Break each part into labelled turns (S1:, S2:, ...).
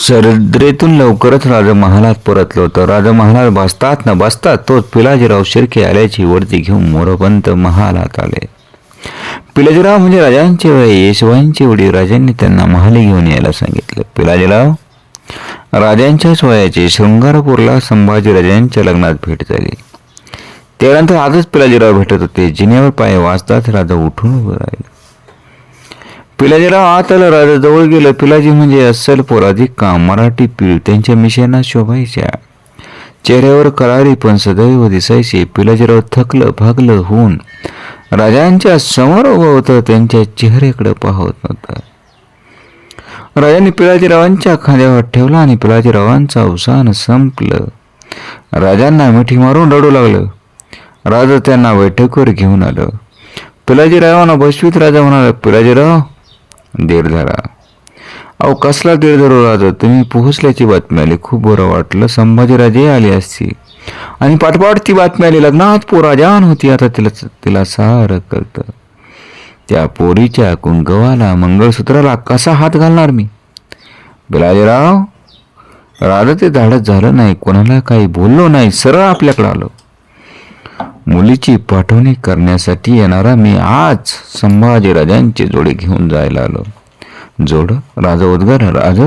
S1: सरद्रेतून लवकरच राजा महालात परतलो तर राजा महालात बसतात ना बसतात तोच पिलाजीराव शिर्के आल्याची वरती घेऊन मोरपंत महालात आले. पिलाजीराव म्हणजे राजांचे वय येशवांचे वडील. राजांनी त्यांना महाली घेऊन यायला सांगितलं. पिलाजीराव राजांच्याच वयाचे शृंगारपूरला संभाजी राजांच्या लग्नात भेट झाली. त्यानंतर आजच पिलाजीराव भेटत होते. जिन्यावर पाय वाचताच राजा उठून उभं राहिले. पिलाजीराव आत आलं राजा जवळ गेलं. पिलाजी म्हणजे अस्सल पोराधिक काम मराठी पीळ त्यांच्या मिशेना शोभायच्या. चेहऱ्यावर करारी पण सदैव दिसायचे. पिलाजीराव थकलं भागलं होऊन राजांच्या समोर उभं होतं. त्यांच्या चेहऱ्याकडे पाहत नव्हतं राजांनी पिलाजीरावांच्या खांद्यावर ठेवला आणि पिलाजीरावांचं अवसान संपलं. राजांना मिठी मारून रडू लागलं. राजा त्यांना बैठकीवर घेऊन आलं. पिलाजीरावांना बसवीत राजा म्हणाला पिलाजीराव देर धरा. अहो कसला देर धरू राजा? तुम्ही पोहोचल्याची बातमी आली. खूप बरं वाटलं. संभाजीराजे आली असती. आणि पाठपाठ ती बातमी आली. लग्नात पोरा जान होती. आता तिला तिला सारं कळतं. त्या पोरीच्या कुंकवाला मंगळसूत्राला कसा हात घालणार मी? बिलाजीराव राजा ते धाडत झालं नाही. कोणाला काही बोललो नाही. सरळ आपल्याकडे आलो. मुलीची पाठवणी करण्यासाठी येणारा मी आज संभाजीराजांची जोडी घेऊन जायला आलो. जोड राजा उद्गार राज.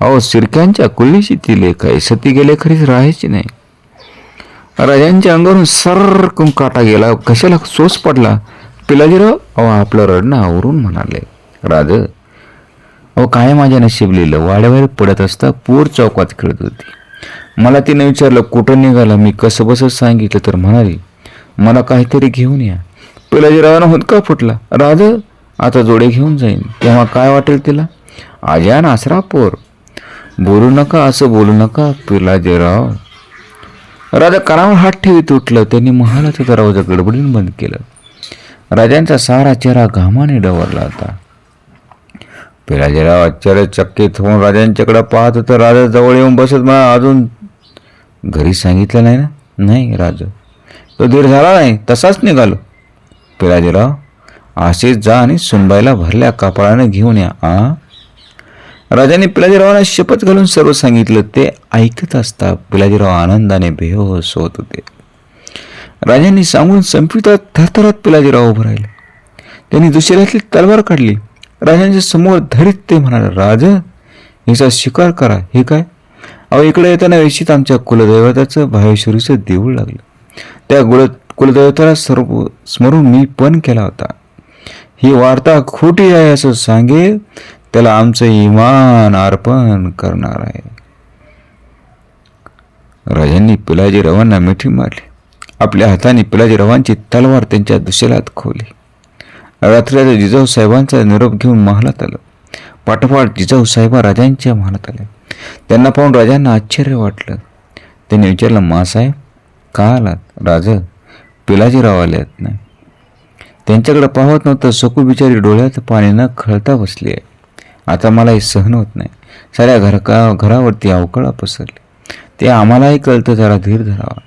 S1: अहो सिरक्यांच्या कुल्लीची ती लेख आहे सती गेले खरीच राहायची नाही. राजांच्या अंगावरून सरकून काटा गेला. कशाला सोस पडला? पिलाजीराव अहो आपलं रडणं आवरून म्हणाले. राज अहो काय माझ्या नशीब लिहिलं वाड्यावर पडत असता पूर चौकात खेळत होती. मला तिने विचारलं कुठं निघाला? मी कसं बसं सांगितलं? तर म्हणाली मला काहीतरी घेऊन या. पिलाजीरावानं हुदका फुटला? राध आता जोडे घेऊन जाईन. तेव्हा काय वाटेल तिला? आज्या नासरा पोर. बोलू नका असं बोलू नका पिलाजीराव राजा कानावर हात ठेवीत उठलं त्यांनी महालाचा दरवाजा गडबडीन बंद केलं. राजांचा सारा चेहरा घामाने डवरला होता. पिलाजीराव आश्चर्यचकित होऊन राजांच्याकडे पाहत होता. राजा जवळ येऊन बसत मला अजून घरी सांगितलं नाही ना? नाही राजा. तो देर झाला नाही तसाच निघालो. पिलाजीराव असेच जा आणि सुनबाईला भरल्या कपाळाने घेऊन या आ? राजाने पिलाजीरावांना शपथ घालून सर्व सांगितलं ते ऐकत असता पिलाजीराव आनंदाने बेहोस होत होते. राजांनी सांगून संपिता थरथरात पिलाजीराव उभं राहिले. त्यांनी दुसऱ्यातली तलवार काढली. राजांच्या समोर धरीत ते म्हणाले राज हिचा शिकार करा हे काय? अहो इकडे येताना वेशीत आमच्या कुलदैवताचं भावेश्वरीचं देऊळ लागलं. त्या गुल कुलदैवताला सर्व स्मरून मी पण केला होता. ही वार्ता खोटी आहे असं सांगेल त्याला आमचं इमान अर्पण करणार आहे. राजांनी पिलाजीरावांना मिठी मारली. आपल्या हाताने पिलाजीरावांची तलवार त्यांच्या दुशेलात खोली रात्रीचा जिजाऊ साहेबांचा निरोप घेऊन महालात आलं. पाठोपाठ जिजाऊ साहेबा राजांच्या महालात आले. त्यांना पाहून राजांना आश्चर्य वाटलं. त्यांनी विचारलं मासाहेब का आलात? राज पिलाजीराव आले आहेत नाही त्यांच्याकडे पाहत नव्हतं. सकू बिचारी डोळ्यात पाणी न खळता बसली आहे. आता मला हे सहन होत नाही. साऱ्या घर का घरावरती अवकळा पसरली. ते आम्हालाही कळतं जरा धीर धरावा.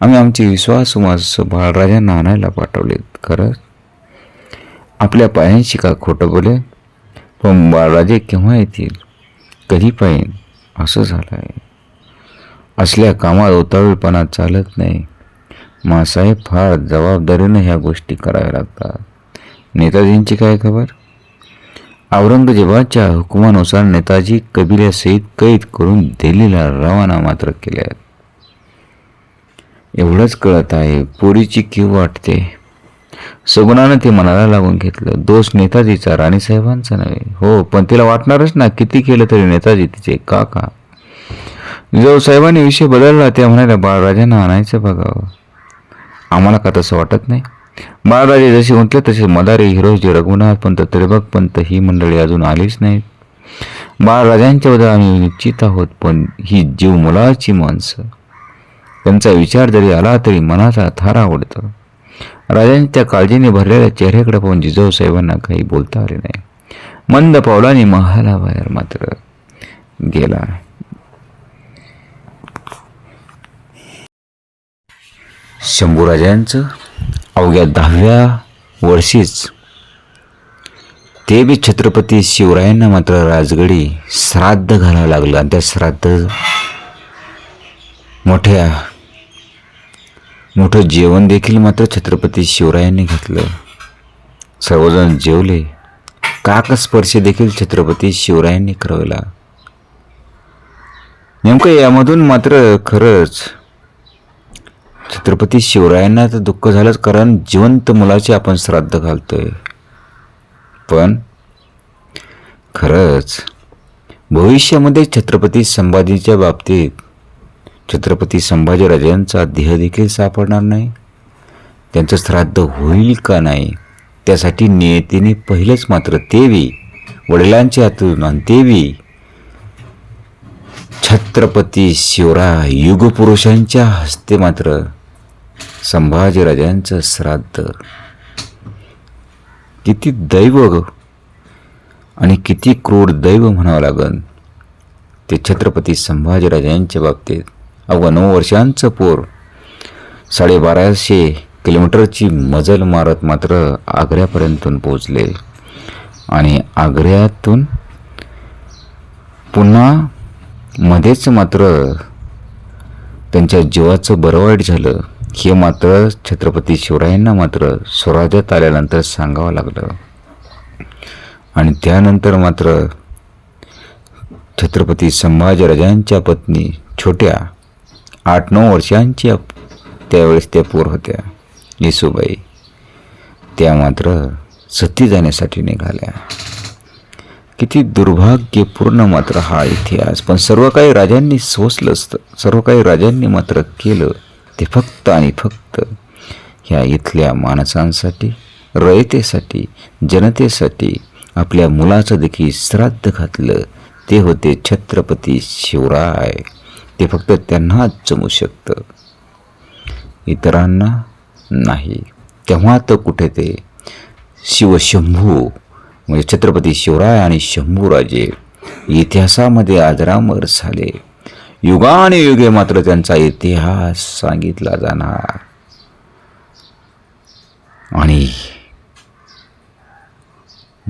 S1: आम्ही आमचे विश्वास विश्वासुमास बाळराजांना आणायला पाठवले खरंच आपल्या पायांशी का खोटं बोले? पण बाळराजे केव्हा येतील? कधी पाहिन असं झालं आहे असल्या कामात उतावीळपणा चालत नाही. मासाहेब फार जबाबदारीनं ह्या गोष्टी कराव्या लागतात. नेताजींची काय खबर? औरंगजेबाच्या हुकुमानुसार नेताजी कबिल्यासहित कैद करून दिल्लीला रवाना मात्र केल्या आहेत एवढंच कळत आहे पोरीची कीव वाटते? सगुणानं ते मनाला लागून घेतलं. दोष नेताजीचा राणीसाहेबांचा नव्हे. हो पण तिला वाटणारच ना किती केलं तरी नेताजी तिचे. का का? जो साहेबांनी विषय बदलला त्या म्हणाल्या बाळराजांना आणायचं बघावं आम्हाला का तसं वाटत नाही? बाळराजे जसे उंटले तसे मदारी हिरोजी रघुनाथ पंत त्रिभक पंत ही मंडळी अजून आलीच नाहीत. बाळराजांच्या बद्दल आम्ही निश्चित आहोत पण ही जीव मुलाची माणसं. त्यांचा विचार जरी आला तरी मनाचा थार आवडतं राजांनी त्या काळजीने भरलेल्या चेहऱ्याकडे पाहून जिजाऊ साहेबांना काही बोलता आले नाही. मंद पावलाने महालाबाहेर मात्र गेला. शंभूराजांचं अवघ्या दहाव्या वर्षीच ते बी छत्रपती शिवरायांना मात्र राजगडी श्राद्ध घालावं लागलं आणि त्या श्राद्ध मोठ्या मोठं जेवण देखील मात्र छत्रपती शिवरायांनी घेतलं. सर्वजण जेवले. काकस्पर्श देखील छत्रपती शिवरायांनी करवला. नेमकं यामधून मात्र खरंच छत्रपती शिवरायांना तर दुःख झालंच कारण जिवंत मुलाचे आपण श्राद्ध घालतोय. पण खरंच भविष्यामध्ये छत्रपती संभाजीच्या बाबतीत छत्रपती संभाजीराजांचा देह देखील सापडणार नाही? त्यांचं श्राद्ध होईल का नाही? त्यासाठी नियतीने पहिलेच मात्र तेवी वडिलांच्या हातून देवी तेवी छत्रपती शिवराय युगपुरुषांच्या हस्ते मात्र संभाजीराजांचं श्राद्ध. किती दैव आणि किती क्रूर दैव म्हणावं लागन. ते छत्रपती संभाजीराजांच्या बाबतीत. अगं नऊ वर्षांचं पोर. साडेबाराशे किलोमीटरची मजल मारत मात्र आग्र्यापर्यंतून पोचले आणि आग्र्यातून पुन्हा मध्येच मात्र त्यांच्या जीवाचं बरं वाईट झालं. हे मात्र छत्रपती शिवरायांना मात्र स्वराज्यात आल्यानंतर सांगावं लागलं. आणि त्यानंतर मात्र छत्रपती संभाजीराजांच्या पत्नी छोट्या आठ नऊ वर्षांच्या त्यावेळेस त्या पोर होत्या येसुबाई. त्या मात्र सती जाण्यासाठी निघाल्या. किती दुर्भाग्यपूर्ण मात्र हा इतिहास. पण सर्व काही राजांनी सोसलं असतं. सर्व काही राजांनी मात्र केलं. ते फक्त आणि फक्त ह्या इथल्या माणसांसाठी रयतेसाठी जनतेसाठी आपल्या मुलाचं देखील श्राद्ध घातलं. ते होते छत्रपती शिवराय. ते फक्त त्यांनाच जमू शकतं. इतरांना नाही. तेव्हा तर कुठे ते? शिवशंभू म्हणजे छत्रपती शिवराय आणि शंभूराजे इतिहासामध्ये आदरामर झाले. युगाने युगे मात्र त्यांचा इतिहास सांगितला जाणार. आणि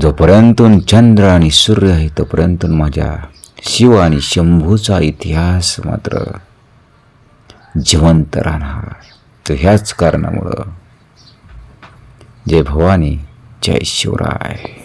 S1: जोपर्यंत चंद्र आणि सूर्य आहे तोपर्यंत माझ्या शिव आणि शंभूचा इतिहास मात्र जिवंत राहणार. तर ह्याच कारणामुळं जय भवानी जय शिवराय.